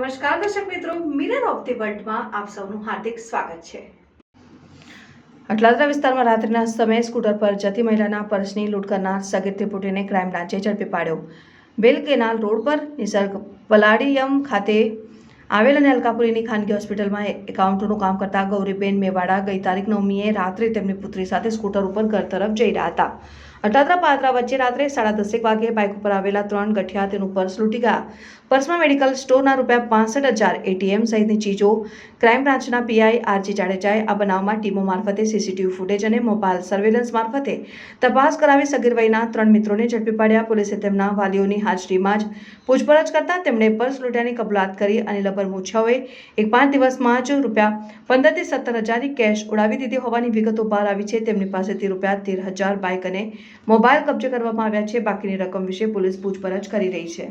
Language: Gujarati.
નમસ્કાર દર્શક મિત્રો મિરર ઓફ ધી વર્લ્ડમાં આપ સૌનું હાર્દિક સ્વાગત છે. અટલાદરા વિસ્તારમાં રાત્રિના સમયે સ્કૂટર પર જતી મહિલાના પર્સની લૂંટ કરનાર સગીર ત્રિપુટીને ક્રાઇમ બ્રાન્ચે ઝડપી પાડ્યો. બેલ કેનાલ રોડ પર નિસર્ગ પલાડિયમ ખાતે આવેલ અને અલકાપુરીની ખાનગી હોસ્પિટલમાં એકાઉન્ટનું કામ કરતા ગૌરીબેન મેવાડા ગઈ તારીખ નવમીએ રાત્રે તેમની પુત્રી સાથે સ્કૂટર ઉપર ઘર તરફ જઈ રહ્યા હતા. અટાદરા પાદરા વચ્ચે રાત્રે સાડા દસેક વાગે બાઇક ઉપર આવેલા ત્રણ ગઠિયા તેનું પર્સ લૂંટી ગયા. પર્સમાં મેડિકલ સ્ટોરના રૂપિયા પાસઠ હજાર એટીએમ સહિતની ચીજો, ક્રાઇમ બ્રાન્ચના પીઆઈ આરજી જાડેજાએ આ બનાવમાં ટીમો મારફતે સીસીટીવી ફૂટેજ અને મોબાઈલ સર્વેલન્સ મારફતે તપાસ કરાવી સગીર વયના ત્રણ મિત્રોને ઝડપી પાડ્યા. પોલીસે તેમના વાલીઓની હાજરીમાં જ પૂછપરછ કરતા તેમણે પર્સ લૂંટ્યાની કબૂલાત કરી અને લબર મૂછાઓએ એક પાંચ દિવસમાં જ રૂપિયા પંદરથી સત્તર હજારની કેશ ઉડાવી દીધી હોવાની વિગતો બહાર આવી છે. તેમની પાસેથી રૂપિયા તેર હજાર બાઇક અને મોબાઈલ કબજે કરવામાં આવ્યા છે. બાકીની રકમ વિશે પોલીસ પૂછપરછ કરી રહી છે.